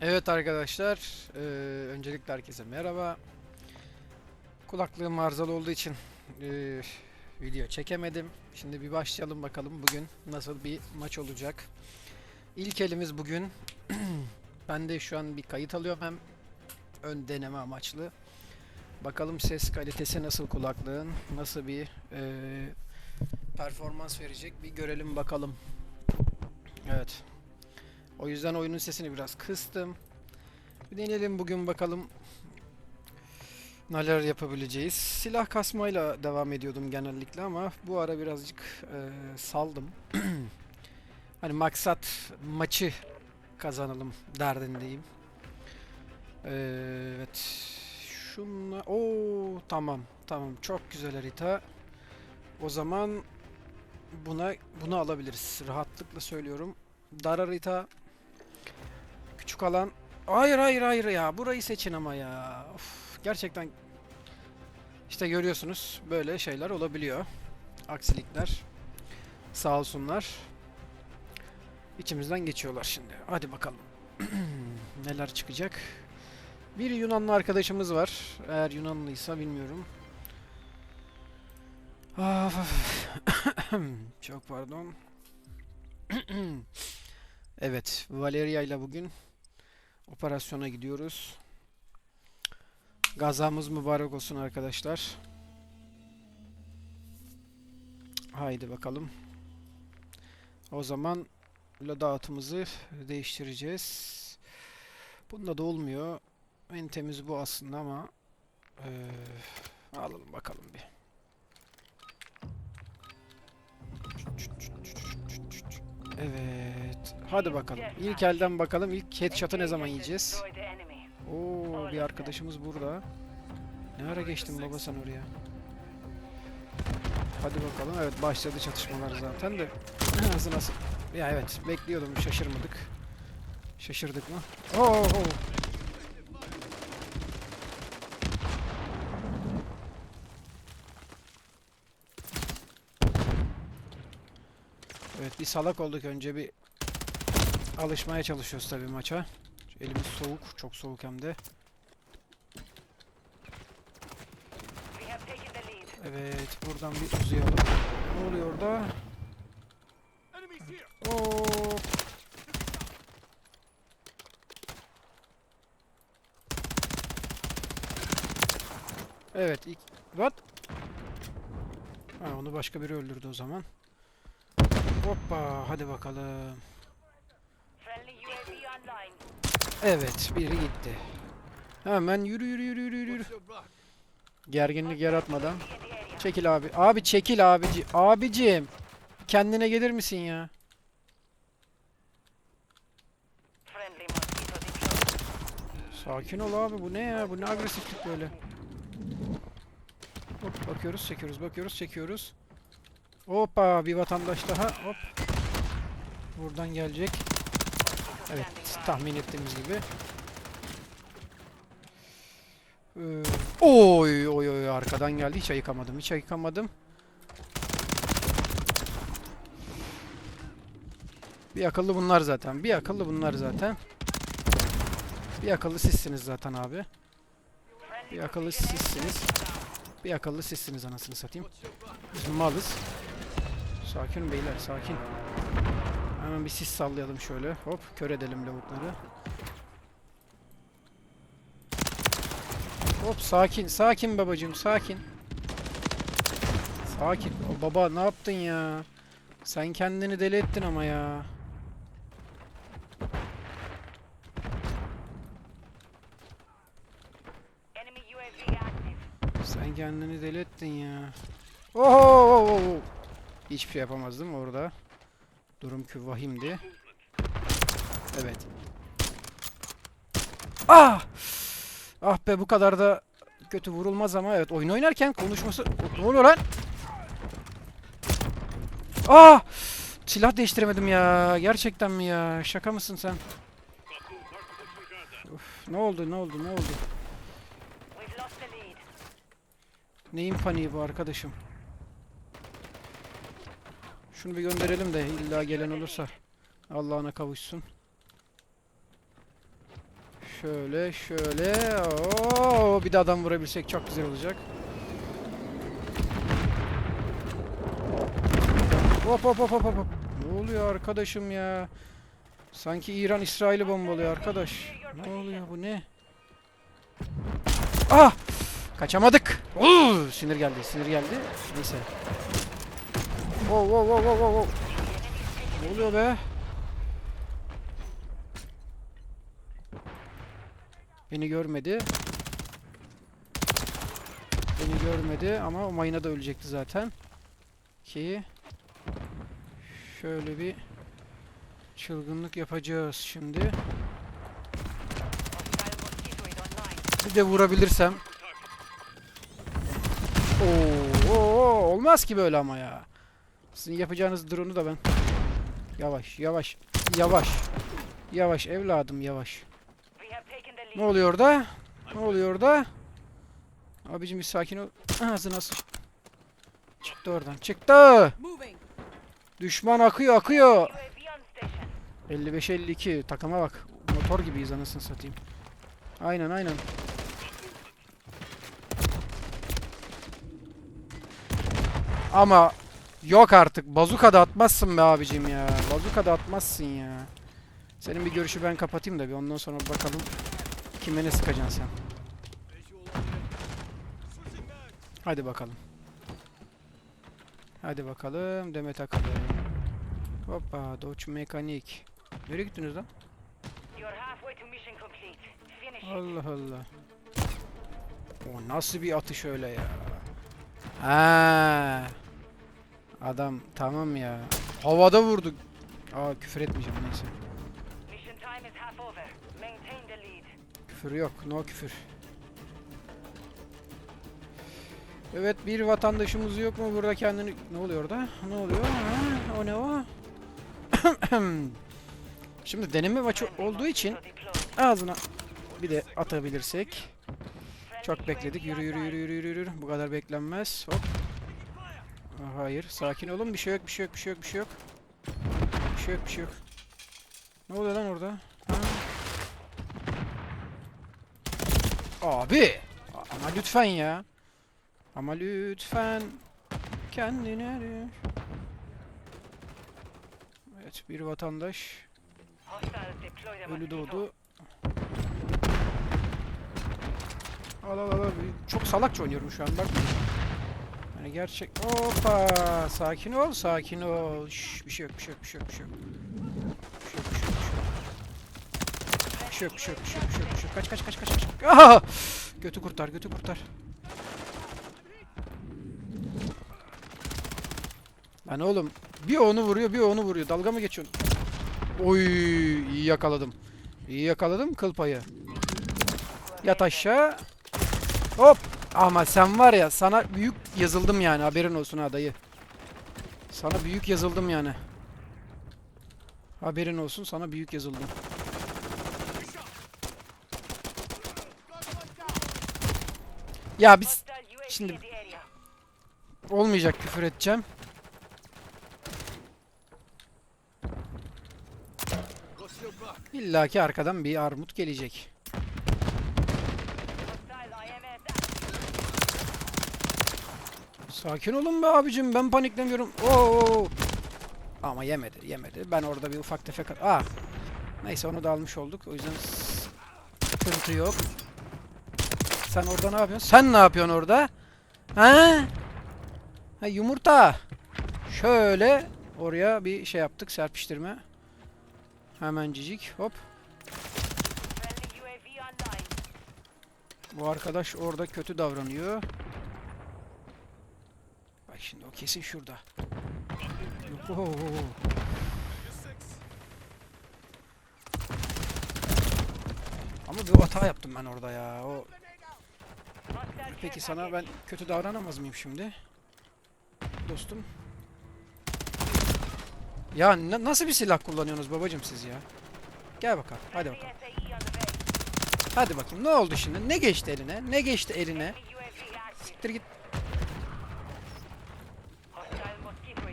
Evet arkadaşlar, eee, öncelikle herkese merhaba. Kulaklığım arızalı olduğu için eee, video çekemedim. Şimdi bir başlayalım bakalım bugün nasıl bir maç olacak. İlk elimiz bugün. ben de şu an bir kayıt alıyorum hem ön deneme amaçlı. Bakalım ses kalitesi nasıl kulaklığın, nasıl bir eee, performans verecek bir görelim bakalım. Evet. O yüzden oyunun sesini biraz kıstım. Bir deneyelim bugün bakalım neler yapabileceğiz. Silah kasmayla devam ediyordum genellikle ama bu ara birazcık eee, saldım. hani maksat maçı kazanalım derdindeyim. Eee, evet. Şunla o tamam tamam çok güzel harita. O zaman buna bunu alabiliriz. Rahatlıkla söylüyorum. Dar harita Küçük alan. Hayır hayır hayır ya. Burayı seçin ama ya. Of, gerçekten işte görüyorsunuz böyle şeyler olabiliyor. Aksilikler. Sağ olsunlar. İçimizden geçiyorlar şimdi. Hadi bakalım. Neler çıkacak? Bir Yunanlı arkadaşımız var. Eğer Yunanlıysa bilmiyorum. Of. Çok pardon. evet, Valeria ile bugün operasyona gidiyoruz. Gazamız mübarek olsun arkadaşlar. Haydi bakalım. O zaman loadout'ımızı değiştireceğiz. Bunda da olmuyor. En temiz bu aslında ama eee, alalım bakalım bir. Evet. Hadi bakalım. İlk elden bakalım. İlk headshot'ı ne zaman yiyeceğiz? Oo, bir arkadaşımız burada. Ne ara geçtin baba sen oraya? Hadi bakalım. Evet başladı çatışmalar zaten de. Nasıl nasıl? Ya evet bekliyordum şaşırmadık. Şaşırdık mı? Oo, oo. Evet bir salak olduk önce bir alışmaya çalışıyoruz tabii maça. Elimiz soğuk, çok soğuk hem de. Evet, buradan bir uzayalım. Ne oluyor orada? Oo. Evet, ilk... What? Ha, onu başka biri öldürdü o zaman. Hoppa, hadi bakalım. Evet, biri gitti. Hemen yürü yürü yürü yürü yürü. Gerginlik yaratmadan. Çekil abi. Abi çekil abici. Abicim. Kendine gelir misin ya? Sakin ol abi. Bu ne ya? Bu ne agresiflik böyle? Hop bakıyoruz, çekiyoruz, bakıyoruz, çekiyoruz. Hoppa bir vatandaş daha. Hop. Buradan gelecek. Evet, tahmin ettiğimiz gibi. Ee, oy oy oy arkadan geldi. Hiç ayıkamadım. Hiç ayıkamadım. Bir akıllı bunlar zaten. Bir akıllı bunlar zaten. Bir akıllı sizsiniz zaten abi. Bir akıllı sizsiniz. Bir akıllı sizsiniz anasını satayım. Biz malız. Sakin beyler sakin. Hemen bir sis sallayalım şöyle. Hop kör edelim lavukları. Hop sakin sakin babacığım sakin. Sakin. O baba ne yaptın ya? Sen kendini deli ettin ama ya. Sen kendini deli ettin ya. Oho. Hiçbir şey yapamazdım orada. Durum ki vahimdi. Evet. Ah! Ah be bu kadar da kötü vurulmaz ama evet oyun oynarken konuşması... Ne oluyor lan? Ah! Silah değiştiremedim ya. Gerçekten mi ya? Şaka mısın sen? Uf, ne oldu ne oldu ne oldu? Neyin paniği bu arkadaşım? Şunu bir gönderelim de illa gelen olursa Allah'ına kavuşsun. Şöyle şöyle. Oo, bir de adam vurabilsek çok güzel olacak. Hop hop hop hop hop. Ne oluyor arkadaşım ya? Sanki İran İsrail'i bombalıyor arkadaş. Ne oluyor bu ne? Ah! Kaçamadık. Oo, sinir geldi, sinir geldi. Neyse. Wow wow wow wow wow. Ne oluyor be? Beni görmedi. Beni görmedi ama o mayına da ölecekti zaten. Ki şöyle bir çılgınlık yapacağız şimdi. Bir de vurabilirsem. Oo, olmaz ki böyle ama ya. Sizin yapacağınız drone'u da ben. Yavaş, yavaş, yavaş. Yavaş evladım yavaş. Ne oluyor orada? Ne oluyor orada? Abicim bir sakin ol. Ağzına sıç. Çıktı oradan. Çıktı. Düşman akıyor akıyor. 55-52 takıma bak. Motor gibiyiz anasını satayım. Aynen aynen. Ama yok artık. Bazuka da atmazsın be abicim ya. Bazuka da atmazsın ya. Senin bir görüşü ben kapatayım da bir ondan sonra bakalım kime ne sıkacaksın sen. Hadi bakalım. Hadi bakalım Demet Akalın. Hoppa Dodge Mekanik. Nereye gittiniz lan? Allah Allah. O nasıl bir atış öyle ya? Ha. Adam tamam ya. Havada vurdu. Aa küfür etmeyeceğim neyse. Küfür yok. No küfür. Evet bir vatandaşımız yok mu burada kendini... Ne oluyor orada? Ne oluyor? Ha, o ne o? Şimdi deneme maçı olduğu için ağzına bir de atabilirsek. Çok bekledik. Yürü yürü yürü yürü yürü yürü. Bu kadar beklenmez. Hop. Hayır. Sakin olun. Bir şey yok. Bir şey yok. Bir şey yok. Bir şey yok. Bir şey yok. Bir şey yok. Ne oluyor lan orada? Ha? Abi. Ama lütfen ya. Ama lütfen kendine düş. Evet bir vatandaş ölü doğdu. Al al. al. Çok salakça oynuyorum şu an bak. Yani gerçek. Hoppa. Sakin ol, sakin ol. Şş, bir şey yok, bir şey yok, bir şey yok, bir şey yok. Bir şey yok, bir şey yok, bir şey yok. Bir şey yok, bir şey yok. Kaç, kaç, kaç, kaç, kaç. Aha! Götü kurtar, götü kurtar. Lan oğlum, bir onu vuruyor, bir onu vuruyor. Dalga mı geçiyorsun? Oy, iyi yakaladım. İyi yakaladım kıl payı. Yat aşağı. Hop. Ama sen var ya sana büyük yazıldım yani haberin olsun ha dayı. Sana büyük yazıldım yani. Haberin olsun sana büyük yazıldım. Ya biz şimdi olmayacak küfür edeceğim. İlla ki arkadan bir armut gelecek. Sakin olun be abicim ben paniklemiyorum. Oo. Ama yemedi yemedi. Ben orada bir ufak tefek... Aa. Neyse onu da almış olduk. O yüzden sıkıntı yok. Sen orada ne yapıyorsun? Sen ne yapıyorsun orada? Ha? Ha yumurta. Şöyle oraya bir şey yaptık serpiştirme. Hemen cicik hop. Bu arkadaş orada kötü davranıyor. Bak şimdi o kesin şurada. Ama bir hata yaptım ben orada ya. O Peki sana ben kötü davranamaz mıyım şimdi? Dostum. Ya na- nasıl bir silah kullanıyorsunuz babacım siz ya? Gel bakalım. Hadi bakalım. Hadi bakayım. Ne oldu şimdi? Ne geçti eline? Ne geçti eline? Siktir git.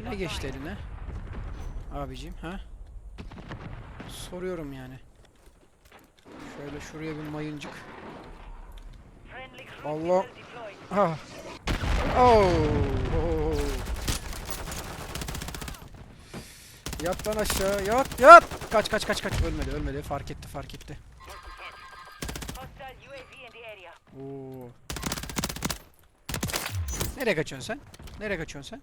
Ne geçti eline? Abicim ha? Soruyorum yani. Şöyle şuraya bir mayıncık. Allah. Ah. Oh. oh. Yat aşağı. Yat yat. Kaç kaç kaç kaç. Ölmedi ölmedi. Fark etti fark etti. Oo. Nereye kaçıyorsun sen? Nereye kaçıyorsun sen?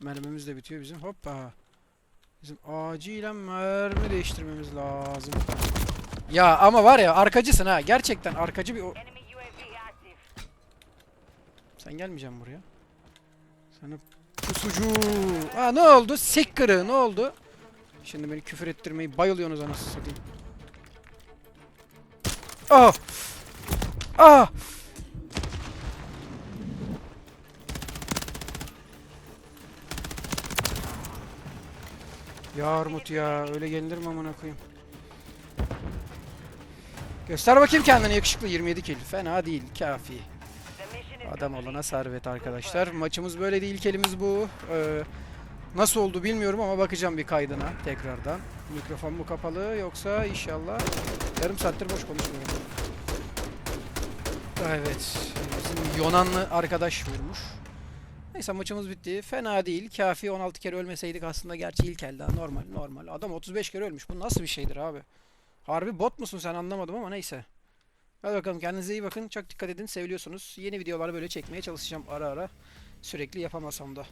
Mermimiz de bitiyor bizim. Hoppa. Bizim acilen mermi değiştirmemiz lazım. Ya ama var ya arkacısın ha. Gerçekten arkacı bir... Sen gelmeyeceksin buraya. Sana pusucu. Aa ne oldu? Sikkırı ne oldu? Şimdi beni küfür ettirmeyi bayılıyorsunuz anasını satayım. Ah! Ah! Ya Armut ya öyle gelinir mi amına koyayım? Göster bakayım kendini yakışıklı 27 kill. Fena değil, kafi. Adam olana servet arkadaşlar. Maçımız böyle değil, kelimiz bu. Ee, nasıl oldu bilmiyorum ama bakacağım bir kaydına tekrardan. Mikrofon mu kapalı yoksa inşallah yarım saattir boş konuşmuyorum. Evet, bizim Yunanlı arkadaş vurmuş. Neyse maçımız bitti. Fena değil. Kafi 16 kere ölmeseydik aslında gerçi ilk elde normal normal. Adam 35 kere ölmüş. Bu nasıl bir şeydir abi? Harbi bot musun sen anlamadım ama neyse. Hadi bakalım kendinize iyi bakın. Çok dikkat edin. Seviliyorsunuz. Yeni videolar böyle çekmeye çalışacağım ara ara. Sürekli yapamasam da.